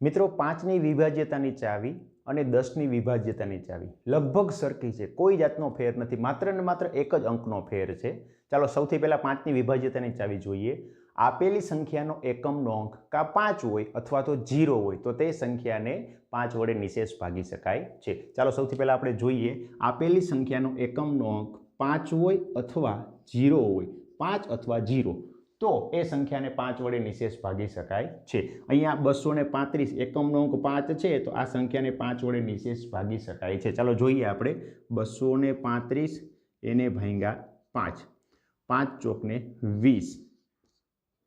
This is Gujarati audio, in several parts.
મિત્રો, પાંચની વિભાજ્યતાની ચાવી અને દસની વિભાજ્યતાની ચાવી લગભગ સરખી છે, કોઈ જાતનો ફેર નથી, માત્ર ને માત્ર એક જ અંકનો ફેર છે. ચાલો, સૌથી પહેલાં પાંચની વિભાજ્યતાની ચાવી જોઈએ. આપેલી સંખ્યાનો એકમનો અંક કાં પાંચ હોય અથવા તો જીરો હોય, તો તે સંખ્યાને પાંચ વડે નિશેષ ભાગી શકાય છે. ચાલો, સૌથી પહેલાં આપણે જોઈએ. આપેલી સંખ્યાનો એકમનો અંક પાંચ હોય અથવા જીરો હોય, પાંચ અથવા જીરો તો એ સંખ્યાને પાંચ વડે નિશેષ ભાગી શકાય છે. અહીંયા બસો ને પાંત્રીસ એકમનો અંક પાંચ છે, તો આ સંખ્યાને પાંચ વડે નિશેષ ભાગી શકાય છે. ચાલો જોઈએ આપણે. બસો ને પાંત્રીસ, એને ભાંગા પાંચ. પાંચ ચોકને વીસ.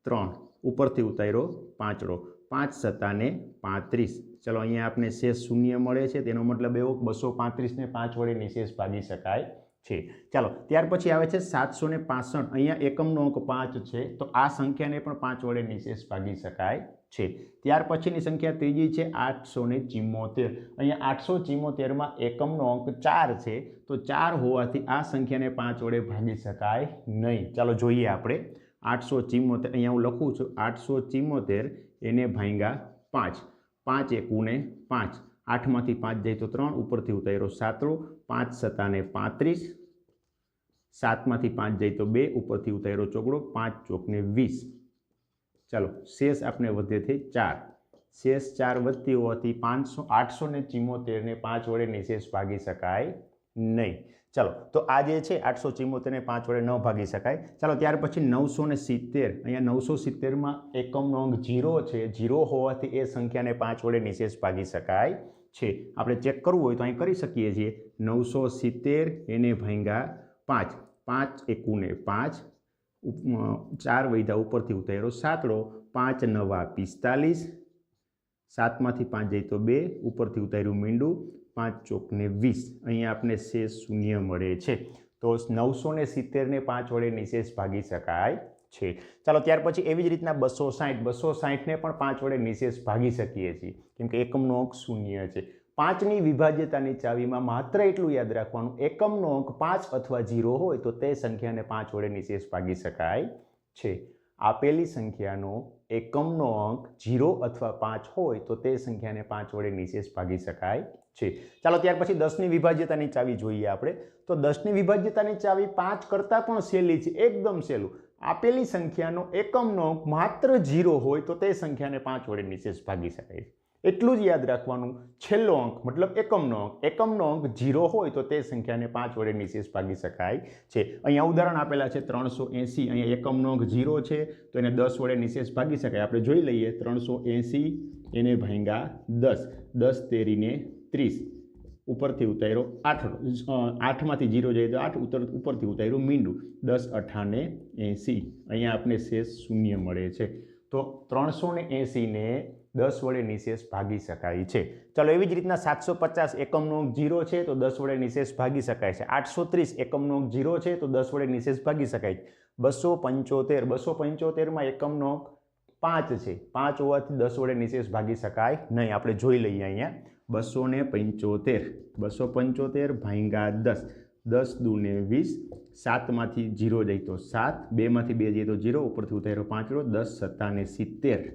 ત્રણ. ઉપરથી ઉતાર્યો પાંચડો. પાંચ સત્તાને પાંત્રીસ. ચલો અહીંયા આપણે શેષ શૂન્ય મળે છે, તેનો મતલબ એવો બસો પાંત્રીસને પાંચ વડે નિશેષ ભાગી શકાય છે. ચાલો, ત્યાર પછી આવે છે સાતસો ને પાસઠ. અહીંયા એકમનો અંક પાંચ છે, તો આ સંખ્યાને પણ પાંચ વડે નિશેષ ભાગી શકાય છે. ત્યાર પછીની સંખ્યા ત્રીજી છે, આઠસો ને ચિમ્મોતેર અહીંયા આઠસો ચિમ્મોતેરમાં એકમનો અંક ચાર છે, તો ચાર હોવાથી આ સંખ્યાને પાંચ વડે ભાગી શકાય નહીં. ચાલો, જોઈએ આપણે. આઠસો ચિમ્મોતેર અહીંયા હું લખું છું, આઠસો ચિમ્મોતેર એને ભાંગ્યા પાંચ. પાંચ એકુને પાંચ. આઠમાંથી પાંચ જાય તો ત્રણ, ઉપરથી ઉતાર્યો સાતડો પાંચ સત્તાને પાંત્રીસ, સાતમાંથી પાંચ જાય તો બે, ઉપરથી ઉતાર્યો ચોકડો પાંચ ચોકને વીસ. ચાલો, શેષ આપણે વધે છે ચાર. શેષ ચાર વધતી હોવાથી પાંચસો, આઠસો ને ચિમોતેરને પાંચ વડે નિશેષ ભાગી શકાય નહીં. ચાલો, તો આ જે છે, આઠસો ચિમોતેરને પાંચ વડે ન ભાગી શકાય. ચાલો, ત્યાર પછી નવસો ને સિત્તેર. અહીંયા નવસો સિત્તેરમાં એકમનો અંક જીરો છે. જીરો હોવાથી એ સંખ્યાને પાંચ વડે નિશેષ ભાગી શકાય છે. આપણે ચેક કરવું હોય તો અહીં કરી શકીએ છીએ નવસો સિત્તેર એને ભાંગા પાંચ. પાંચ એકુને પાંચ ચાર વૈધા ઉપરથી ઉતાર્યો સાતડો. પાંચ નવા પિસ્તાલીસ, સાતમાંથી પાંચ જાય તો બે, ઉપરથી ઉતાર્યું મીંડું, પાંચ ચોકને વીસ. અહીંયા આપણે શેષ શૂન્ય મળે છે. તો નવસો ને સિત્તેરને પાંચ વડે નિશેષ ભાગી શકાય. છે. ચાલો ત્યાર પછી એવી જ રીતના બસો સાઠ, બસો સાઠને પણ પાંચ વડે નિશેષ ભાગી શકીએ છીએ. કેમ કે એકમનો અંક શૂન્ય છે. પાંચની વિભાજ્યતાની ચાવીમાં માત્ર એટલું યાદ રાખવાનું, એકમનો અંક પાંચ અથવા જીરો હોય તો તે સંખ્યાને પાંચ વડે નિશેષ ભાગી શકાય છે. આપેલી સંખ્યાનો એકમનો અંક જીરો અથવા પાંચ હોય તો તે સંખ્યાને પાંચ વડે નિશેષ ભાગી શકાય છે. ચાલો ત્યાર પછી દસની વિભાજ્યતાની ચાવી જોઈએ આપણે. તો દસની વિભાજ્યતાની ચાવી પાંચ કરતાં પણ સહેલી છે, એકદમ સહેલું. આપેલી સંખ્યાનો એકમનો અંક માત્ર ઝીરો હોય તો તે સંખ્યાને પાંચ વડે નિશેષ ભાગી શકાય એટલું જ યાદ રાખવાનું, છેલ્લો અંક, મતલબ એકમનો અંક એકમનો અંક જીરો હોય તો તે સંખ્યાને પાંચ વડે નિશેષ ભાગી શકાય છે. અહીંયા ઉદાહરણ આપેલા છે, ત્રણસો એંસી, અહીંયા એકમનો અંક ઝીરો છે, તો એને દસ વડે નિશેષ ભાગી શકાય. આપણે જોઈ લઈએ, ત્રણસો એંસી, એને ભાંગા દસ દસ તેરીને ત્રીસ. ઉપરથી ઉતાર્યો આઠ આઠમાંથી જીરો જાય તો આઠ ઉતર, ઉપરથી ઉતાર્યું મીંડું. દસ અઠાને એંસી. અહીંયા આપણે શેષ શૂન્ય મળે છે. તો ત્રણસો ને એંસીને દસ વડે નિશેષ ભાગી શકાય છે. ચાલો એવી જ રીતના સાતસો પચાસ એકમનો જીરો છે તો દસ વડે નિશેષ ભાગી શકાય છે. આઠસો ત્રીસ એકમનો જીરો છે તો દસ વડે નિશેષ ભાગી શકાય છે. બસો પંચોતેર, બસો પંચોતેરમાં એકમનો પાંચ છે. પાંચ હોવાથી દસ વડે નિશેષ ભાગી શકાય નહીં. આપણે જોઈ લઈએ અહીંયા. બસો ને પંચોતેર, બસો પંચોતેર ભાંગા દસ. દસ દૂને વીસ, સાતમાંથી જીરો જાય તો સાત, બેમાંથી બે જઈએ તો જીરો, ઉપરથી ઉતાર્યો પાંચડો દસ સત્તાને સિત્તેર.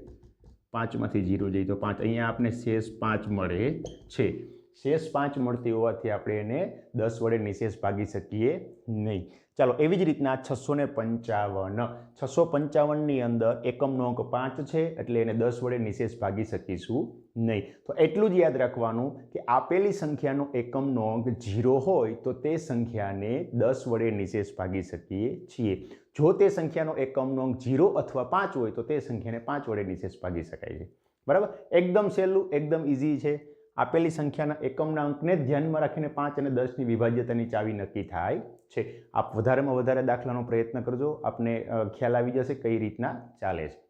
પાંચમાંથી જીરો જઈએ તો પાંચ. અહીંયા આપણે શેષ પાંચ મળે છે. શેષ પાંચ મળતી હોવાથી આપણે એને દસ વડે નિશેષ ભાગી શકીએ નહીં. ચાલો, એવી જ રીતના છસો ને પંચાવન. છસો પંચાવનની અંદર એકમનો અંક પાંચ છે, એટલે એને દસ વડે નિશેષ ભાગી શકીશું નહીં. તો એટલું જ યાદ રાખવાનું કે આપેલી સંખ્યાનો એકમનો અંક જીરો હોય તો તે સંખ્યાને દસ વડે નિશેષ ભાગી શકીએ છીએ. જો તે સંખ્યાનો એકમનો અંક જીરો અથવા પાંચ હોય તો તે સંખ્યાને પાંચ વડે નિશેષ ભાગી શકાય છે. બરાબર? એકદમ સહેલું, એકદમ ઇઝી છે. આપેલી સંખ્યાના એકમના અંકને ધ્યાનમાં રાખીને પાંચ અને દસની વિભાજ્યતાની ચાવી નક્કી થાય છે. આપ વધારેમાં વધારે દાખલાનો પ્રયત્ન કરજો. આપને ખ્યાલ આવી જશે કઈ રીતના ચાલે છે.